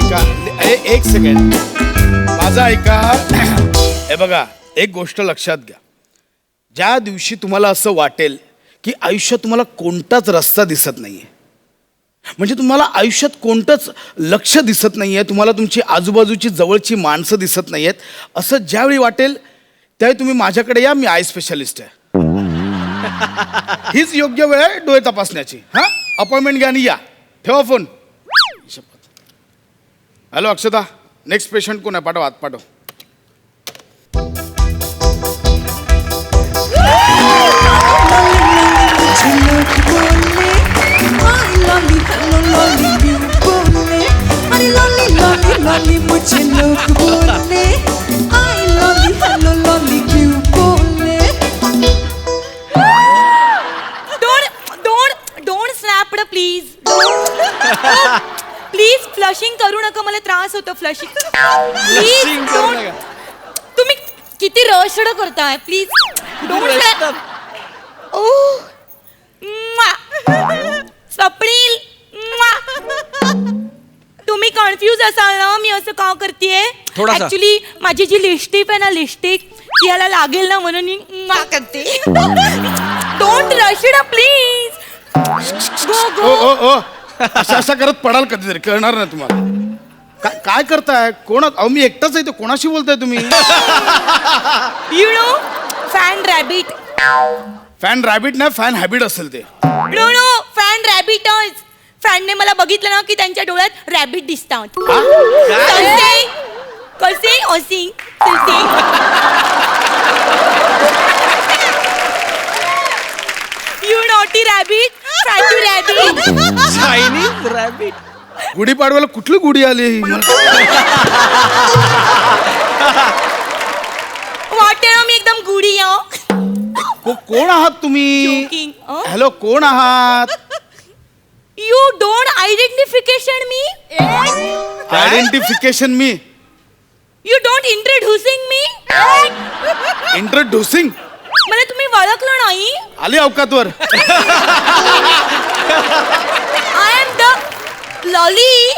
ऐका ए- एक सेकंड माझा ऐका हे बघा एक गोष्ट लक्षात घ्या. ज्या दिवशी तुम्हाला असं वाटेल की आयुष्यात तुम्हाला कोणताच रस्ता दिसत नाहीये म्हणजे तुम्हाला आयुष्यात कोणतंच लक्ष दिसत नाहीये तुम्हाला तुमची आजूबाजूची जवळची माणसं दिसत नाहीयेत असं ज्यावेळी वाटेल त्यावेळी तुम्ही माझ्याकडे या मी आय स्पेशालिस्ट आहे. हीच योग्य वेळ आहे डोळे तपासण्याची. हां? अपॉइंटमेंट घ्या आणि या. ठेवा phone hello Akshata next patient कोण आहे पाठव आत पाठव love you hello please flushing करू नका मला त्रास होतो फ्लशिंग प्लीज तुम्ही किती रशड करताय प्लीज डोंट ओ स्वप्नील तुम्ही कन्फ्यूज असाल ना मी असं का थोडासा. ऍक्च्युली माझी जी लिपस्टिक आहे ना लिपस्टिक ती याला लागेल ना म्हणून मी म्वा करते. Don't rush please go oh go oh अशा अशा करत पडाल कधीतरी कळणार नाही तुम्हाला. काय काय करताय? कोण अहो मी एकटाच आहे ते कोणाशी बोलताय तुम्ही? You know fan rabbit fan rabbit नाही फॅन हॅबिट असेल ते. नो नो फॅन रॅबिटच फॅनने मला बघितलं ना की त्यांच्या डोळ्यात रॅबिट दिसतात. कसे? कसे? असे. तसे. यू नॉटी रॅबिट फॅटू रॅबिट चायनीज रॅबिट. गुढीपाडव्याला कुठली गुढी आली ना मी एकदम गुढी को- कोण आहात तुम्ही? Joking. अं? हॅलो कोण आहात? You don't identification me identification me you don't introducing me introducing मला तुम्ही ओळखलं नाही. आली अवकातवर. आय एम द लॉली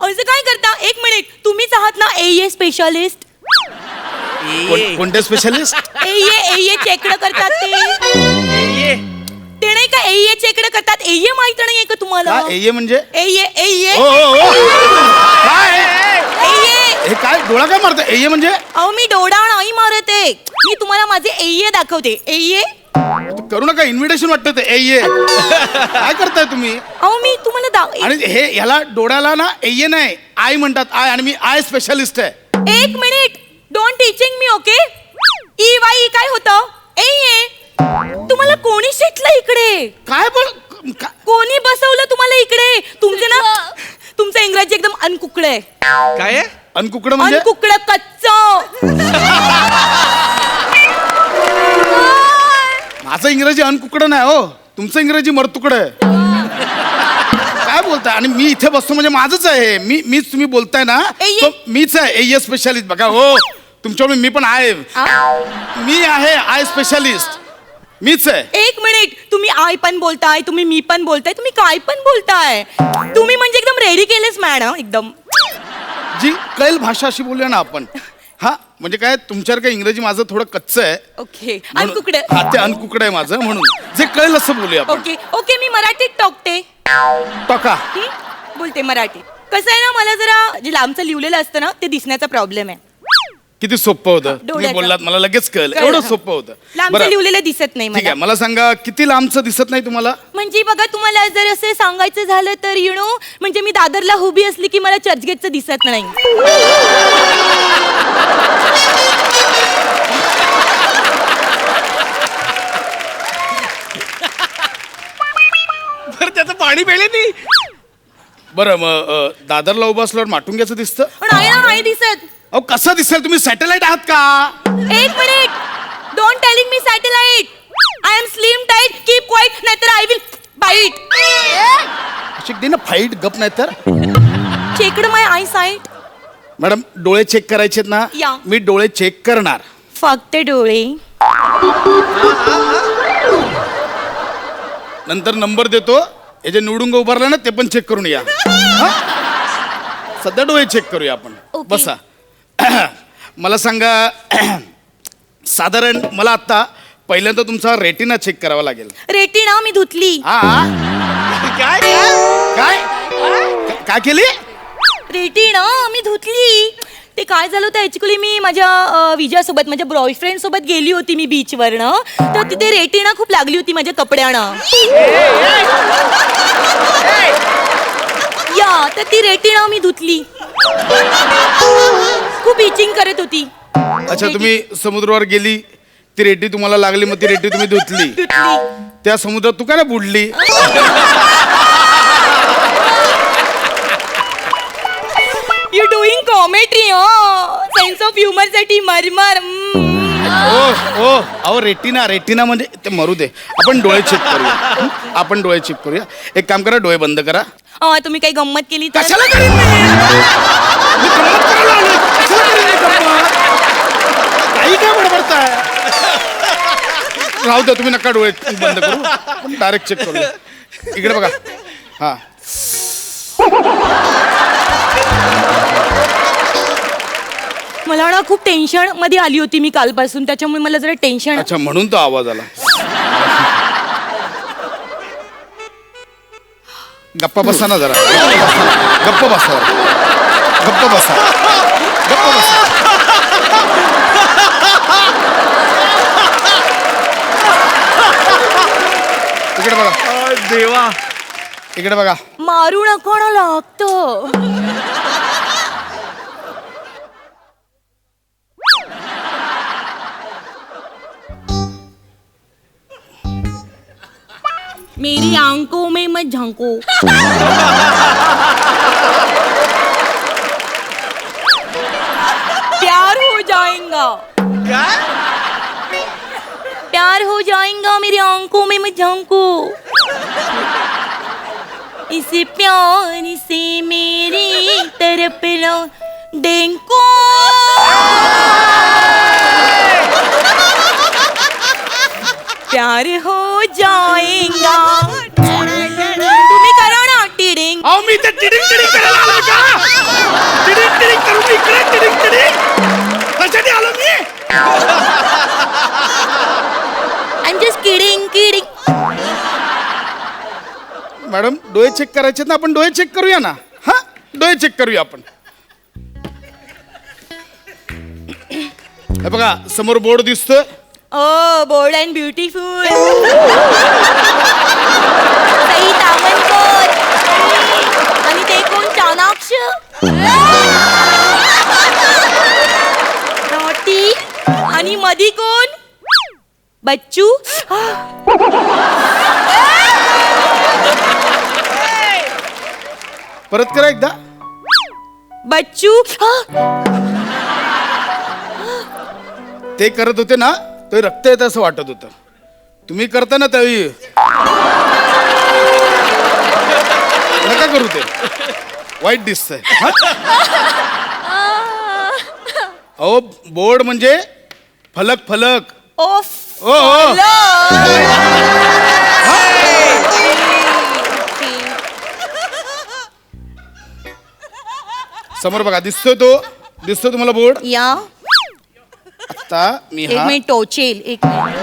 असं काय करता? एक मिनिट तुम्हीच आहात ना ए स्पेशालिस्ट कोण- कोणते स्पेशलिस्ट ए ए चेकड करतात ते. ते नाही का ए चेकड करतात? ए माहीत नाही का तुम्हाला? काय? ए म्हणजे? ए ए ओ ओ, ओ. हे काय डोळा काय मारतो ए म्हणजे? अहो मी डोळा नाही मारत आहे. मी तुम्हाला माझे ए दाखवते. ए करू नका इन्व्हिटेशन वाटतं ते ए ये काय करताय तुम्ही? अहो मी तुम्हाला दाव आणि हे ह्याला डोळ्याला ना ए नाही आय म्हणतात आय आणि मी आय स्पेशालिस्ट आहे. एक minute. Don't teaching me okay E Y काय होतं? ए ए तुम्हाला कोणी शेटलं इकडे? काय बोल अनकुकडं म्हणजे? अनकुकड कच्च. माझं इंग्रजी अनकुकडं नाही हो. तुमचं इंग्रजी मरतुकडं आहे. काय बोलताय? आणि मी इथे बसतो म्हणजे माझंच आहे मी मीच तुम्ही बोलताय ना ए, ये. तो मीच आहे ए स्पेशालिस्ट बघा हो. तुमच्यावर मी पण आहे. मी आहे आय स्पेशालिस्ट मीच आहे. एक मिनिट. तुम्ही आय पण बोलताय तुम्ही मी पण बोलताय तुम्ही काय पण बोलताय. तुम्ही म्हणजे एकदम रेडी केलेच मॅडम एकदम. जी कैल भाषा अशी बोलूया ना आपण. हा म्हणजे काय तुमच्यावर काय इंग्रजी माझं थोडं कच्च आहे. ओके म्हणून- अनकुकड हा ते अनकुकडं आहे माझं म्हणून. जे कळेल असं बोलूया आपण. ओके ओके मी मराठीत टोकते. टका? बोलते मराठीत कसं आहे ना मला जरा जे लांबचं लिहिलेलं असतं ना ते दिसण्याचा प्रॉब्लेम आहे. किती सोपं होतं? तुम्ही डोळ्याचं. बोललात मला लगेच कळलं. कळलं, एवढं. सोपं होतं. लांबचं लिहिलेलं दिसत नाही ठीक आहे मला. मला सांगा किती लांबचं दिसत नाही तुम्हाला? म्हणजे बघा तुम्हाला जर असं सांगायचं झालं तर यु नो म्हणजे मी दादरला उभी असली की मला चर्चगेटचं दिसत नाही. बरं त्याचं पाणी पेले नाही. बरं मग अ, दादरला उभं असल्यावर माटुंग्याचं दिसतं? ना नाही दिसत. अहो कसं दिसेल? तुम्ही सॅटेलाइट आहात का? एक minute. Don't telling me satellite I am slim tight keep quiet नाहीतर आय विल बाईट अशी दे ना फाईट गप नाही तर checked my eye sight madam डोळे चेक करायचे ना? या. मी डोळे चेक करणार. फक्त डोळे. नंतर नंबर देतो. हे जे निवडून उभारला ना ते पण चेक करून या. हा? सध्या डोळे चेक करूया आपण. बसा. मला सांगा साधारण मला आत्ता पहिल्यांदा तुमचा रेटिना चेक करावा लागेल. रेटिना मी धुतली. हा काय? काय? का- काय केली? रेटिना मी धुतली. ते काय झालं होतं ऍक्च्युली मी माझ्या अं, विजयासोबत माझ्या बॉयफ्रेंड सोबत गेली होती मी बीचवरनं तर तिथे रेटिना खूप लागली होती माझ्या कपड्यानं. या तर ती रेटिना मी धुतली. खूप इचिंग करत होती. अच्छा तुम्ही समुद्रावर गेली ती रेटी तुम्हाला लागली मग ती रेटी तुम्ही धुतली. धुतली. त्या समुद्रात तू काय बुडली? You doing comedy sense of ह्युमरसाठी मरमर ओ ओ अहो रेटिना रेटिना म्हणजे ते मरू दे. आपण डोळे चेक करूया. हं? आपण डोळे चेक करूया. एक काम करा डोळे बंद करा. तुम्ही काही गंमत केली तर? कशाला करीन मी? मी गंमत करायला आलोय. कशाला करीन मी गंमत? काही काय बडबडताय? राहू द्या तुम्ही नका डोळे बंद करू. डायरेक्ट चेक करूया. इकडे बघा. हा. मला ना खूप टेन्शनमध्ये आली होती मी कालपासून. त्याच्यामुळे मला जरा टेन्शन अच्छा म्हणून तो आवाज आला. गप्पा बसा ना जरा. गप्प बसा. गप्प बसा. गप्प बसा. इकडे बघा. देवा. इकडे बघा. मारू नको ना लागतो? मेरी आँखों में मत झांको। प्यार हो जाएगा। काय? प्यार हो जाएगा मेरी आँखों में मत झांको। इस प्यार से मेरी तरफ़ लो देखो प्यार हो जाएगा। तुम्ही करा ना टिडिंग। अहो मी ते टिडिंग टिडिंग करायला आलोय का टिडिंग टिडिंग करू मी इकडे टिडिंग टिडिंग। कशासाठी आलो मी I am just kidding kidding madam डोळे चेक करायचे ना आपण डोळे चेक करूया ना? हा डोळे चेक करूया आपण हे बघा समोर बोर्ड दिसतोय. ओ bold and beautiful Sai Tamhankar. आणि ते कोण? चाणाक्ष नॉटी आणि मधी कोण? बच्चू. परत करा एकदा. बच्चू. ते करत होते ना? ते रक्त येत असं वाटत होतं. तुम्ही करता ना त्यावेळी. नका करू ते. वाईट दिसतंय. हा? अहो बोर्ड म्हणजे फलक फलक. ओफ ओ हो. समोर बघा दिसतोय तो? दिसतोय तुम्हाला बोर्ड? या. आता मी एक हा मिनिट टोचेल एक मिनिट.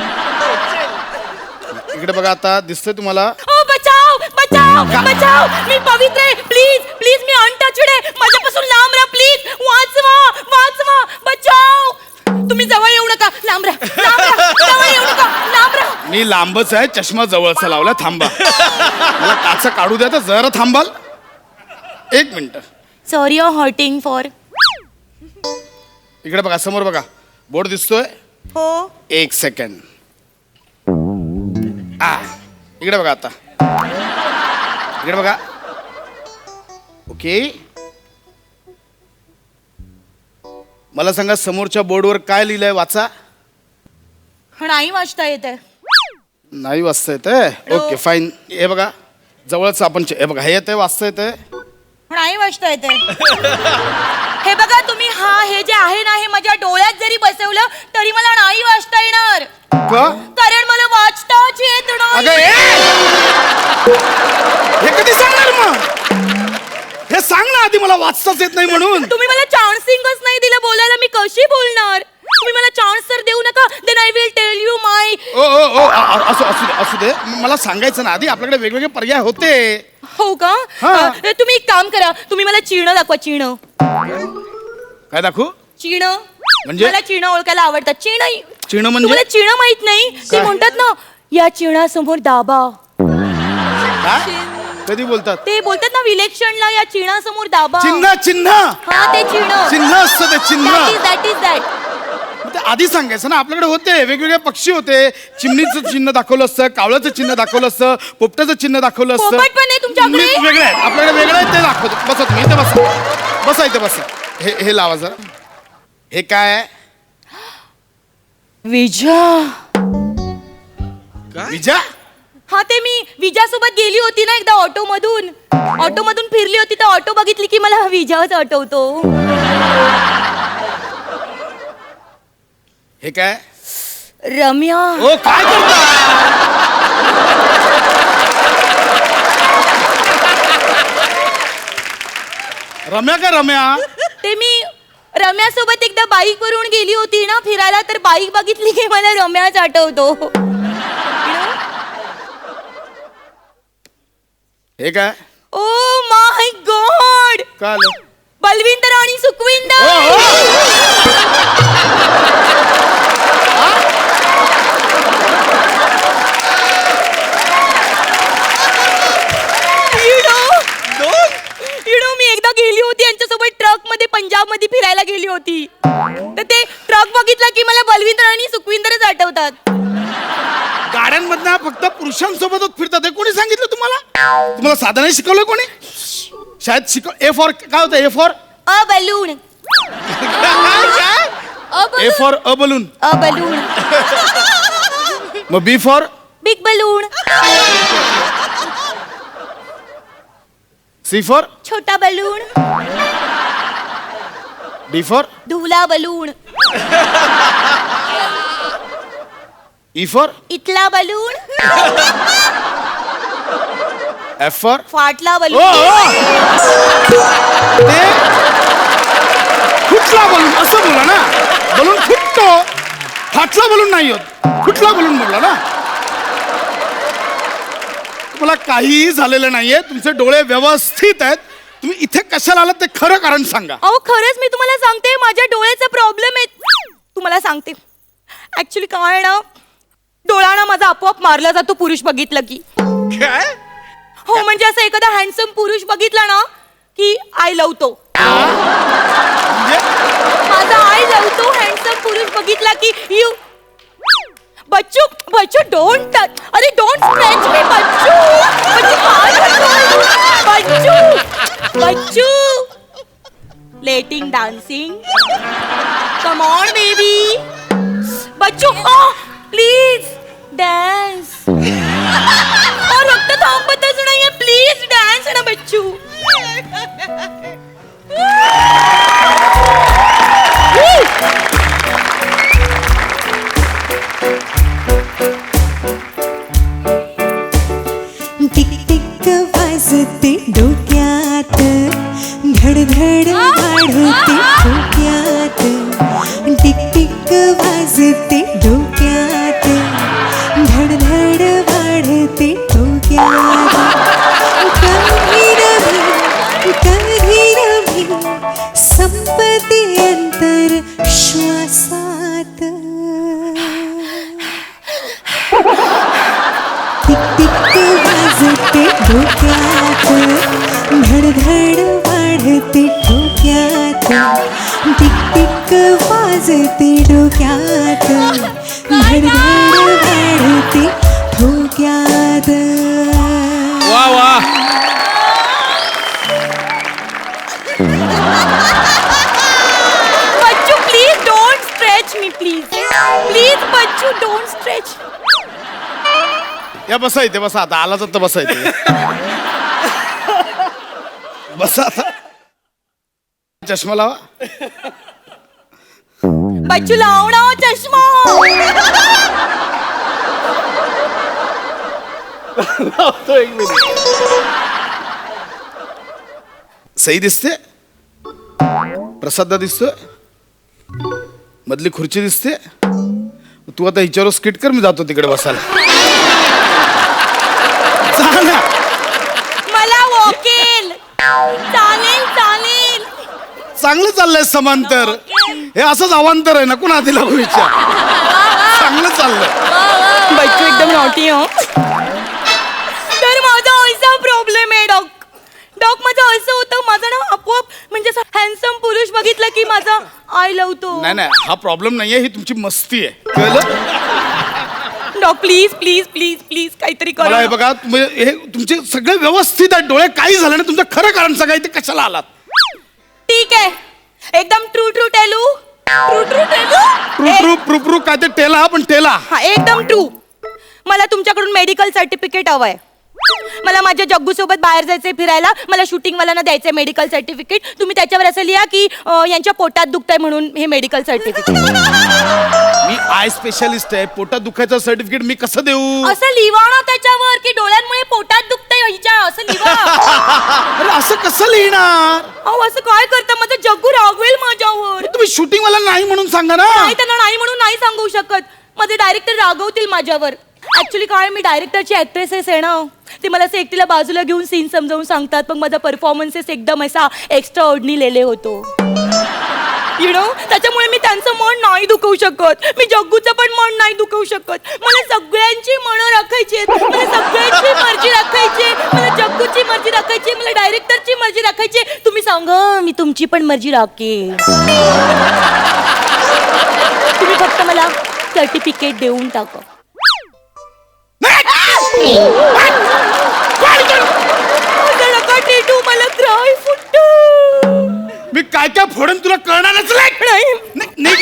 इकडे बघा आता दिसतोय तुम्हाला? ओ बचाव बचाव बचाव. मी पवित्र आहे. प्लीज प्लीज मी अनटचड आहे. माझ्यापासून लांब राहा प्लीज वाचवा वाचवा. बचाव. तुम्ही जवळ येऊ नका. लांब राहा. लांब राहा. जवळ येऊ नका. लांब राहा. मी लांबच आहे चष्मा जवळचा लावला थांबा. मला काचा काढू द्या तर जरा थांबाल. एक minute. Sorry or hurting for इकडे बघा समोर बघा. बोर्ड दिसतोय हो. एक सेकंड आ इकडे बघा आता इकडे बघा ओके मला सांगा समोरच्या बोर्डवर काय लिहिलंय? वाचा. नाही वाचता येत नाही वाचता येत ओके फाईन हे बघा जवळच आपण चे- हे बघा हे येतंय वाचता येतंय? नाही वाचता येत हे बघा तुम्ही हा हे जे आहे ना हे माझ्या डोळ्यात जरी बसवलं तरी मला नाही वाचता येणार. का? कारण मला वाचताच येत अगं नाही ए! हे कधी सांगणार मग? हे सांग ना आधी मला वाचताच येत नाही म्हणून. तुम्ही मला चान्सिंगच नाही दिलं बोलायला मी कशी बोलणार? तुम्ही मला चान्स तर देऊ नका. Then I will tell you my oh oh oh आ- आ- असू असू दे असू दे. म- मला सांगायचं ना आधी आपल्याकडे वेगवेगळे पर्याय होते. हो का? हा. अ, तुम्ही एक काम करा. तुम्ही मला चिणं दाखवा चिणं. काय दाखवू? चिणं. म्हणजे? मला चिणं ओळखायला आवडतात. चिणं चिणं म्हणजे? तुम्हाला चिणं माहीत नाही. ते काय? म्हणतात ना या चिणासमोर दाबा. काय कधी बोलतात? ते बोलतात ना विलेक्षणला या चिणासमोर दाबा. चिन्ह चिन्ह. हा ते चिणं चिन्ह असतं ते चिन्ह. That is that is that ते आधी सांगायचं ना आपल्याकडे होते वेगवेगळे पक्षी होते. चिमणीचं चिन्ह दाखवलं असतं कावळ्याचं चिन्ह दाखवलं असतं पोपटाचं चिन्ह दाखवलं असतं. पोपट पण आहे तुमच्याकडे? मी- वेगळे आहेत आपल्याकडे वेगळं आहे ते दाखवतो. बसा तुम्ही इथे बसा. बसा इथे बसा. हे हे लावा जरा. हे काय आहे? विजा. विजा? हा ते मी विजा सोबत गेली होती ना एकदा ऑटो मधून ऑटो मधून फिरली होती तर ऑटो बघितली की मला विजाच आठवतो. हे काय? रम्या. ओ काय करता? रम्या का रम्या? ते मी रम्या सोबत एकदा बाईक वरून गेली होती ना फिरायला तर बाईक बघितली की मला रम्याच आठवतो. हे काय? Oh my God! काय आलं? बलविंदर आणि सुखविंदर ओ, ओ! You know, you know, मी एकदा गेली होती यांच्यासोबत ट्रकमध्ये पंजाबमध्ये फिरायला गेली होती. तर ते ट्रक बघितला की मला बलविंदर आणि सुखविंदरच आठवतात. गाड्यांमधनं फक्त पुरुषांसोबतच फिरतात. हे कोणी सांगितलं तुम्हाला? तुम्हाला साधं नाही शिकवलं कोणी? शाळेत शिकव ए फॉर काय होतं? A for a balloon. A A for a balloon. A balloon. मग B for big balloon C for? छोटा बलून. D for? धुला बलून. E for? इथला balloon. F for? फाटला O balloon. ओ! ते फुटला बलून असं बोला ना. बलून फुटतो. फाटला बलून नाही होत. फुटला बलून बोलला ना. तुम्हाला काहीही झालेलं नाहीये. तुमचे डोळे व्यवस्थित आहेत. तुम्ही इथे कशाला आलात ते खरं कारण सांगा. अहो खरंच मी तुम्हाला सांगते माझ्या डोळ्याचा प्रॉब्लेम आहे. तुम्हाला सांगते. ऍक्च्युली काय आहे ना डोळा ना माझा आपोआप मारला जातो पुरुष बघितलं की. काय? हो म्हणजे असं एखादा हँडसम पुरुष बघितला ना की आय लवतो म्हणजे? माझा आय लवतो हँडसम पुरुष बघितला की यू बच्चू बच्चू डोंट टच अरे डोंट स्क्रॅच मी बच्चू. बच्चू काय करतोय? बच्चू Bachchu. Letting dancing come on baby Bachchu please dance रक्त थांबतच धडधड वाढते डोक्यात. टिक टिक वाजते डोक्यात. वाढते डोक्यात. वा वा. Bachchu please don't stretch me please please Bachchu don't stretch या बसा इथे बसा. आता आला तर बसा इथे. बसा आता. चष्मा लावा. बच्चू लाव ना चष्मा. सई दिसते? प्रसादा दिसतोय? मधली खुर्ची दिसते? तू आता हिच्यावर स्किट कर मी जातो तिकडे बसायला. जा ना. चांगलं चाललंय समांतर. हे असंच अवांतर आहे ना तिला विचार चांगलं चाललंय. बच्चू एकदम नॉटी हो? तर माझा असा प्रॉब्लेम आहे डॉक. डॉक माझं असं होतं माझं ना आपोआप म्हणजे हॅन्सम पुरुष बघितलं की माझा आय लवतो नाही नाही हा प्रॉब्लेम नाहीये ही तुमची मस्ती आहे. कळलं? Doc please please please please काहीतरी मला हे करा बघा तुम्ही हे तुमचे सगळे व्यवस्थित आहेत डोळे काही झालं नाही तुमचं खरं कारण सगळं इथे कशाला आलात? ठीक आहे. एकदम ट्रू ट्रू टेलू ट्रू ट्रू टेलू प्रू प्रू प्रू प्रू काय ते टेला पण टेला हा एकदम ट्रू मला तुमच्याकडून मेडिकल सर्टिफिकेट हवंय. मला माझ्या जग्गू सोबत बाहेर जायचंय फिरायला. मला शूटिंग वाल्यांना द्यायचंय मेडिकल सर्टिफिकेट तुम्ही त्याच्यावर असं लिहा की अं, यांच्या पोटात दुखतंय म्हणून हे मेडिकल सर्टिफिकेट मी आय स्पेशालिस्ट आहे. पोटात दुखायचं सर्टिफिकेट मी कसं देऊ? असं लिहा ना त्याच्यावर की डोळ्यांमुळे पोटात हिच्या असं लिहा. अरे असं कसं लिहिणार? अहो असं काय करता? माझं जग्गू रागवेल माझ्यावर. तुम्ही शूटिंग वाला नाही म्हणून सांगा ना नाही त्यांना नाही म्हणून नाही सांगू शकत. माझे डायरेक्टर रागवतील माझ्यावर. ऍक्च्युली काय मी डायरेक्टरची ऍक्ट्रेसेस आहे ना ते मला असं एकटीला बाजूला घेऊन सीन समजावून सांगतात मग माझा परफॉर्मन्सेस एकदम असा एक्स्ट्रा लिहिले होतो. यु नो त्याच्यामुळे मी त्यांचं मन नाही दुखवू शकत. मी जग्गूचं पण मन नाही दुखवू शकत. मला सगळ्यांची मनं राखायची आहेत. मला सगळ्यांची मर्जी राखायची. तुम्ही सांगा मी तुमची पण मर्जी राखेल तुम्ही फक्त मला सर्टिफिकेट देऊन टाका. माझं नका टेटू मला मी काय काय फोडून तुला कळणारच नाही? नाही. नि- निघ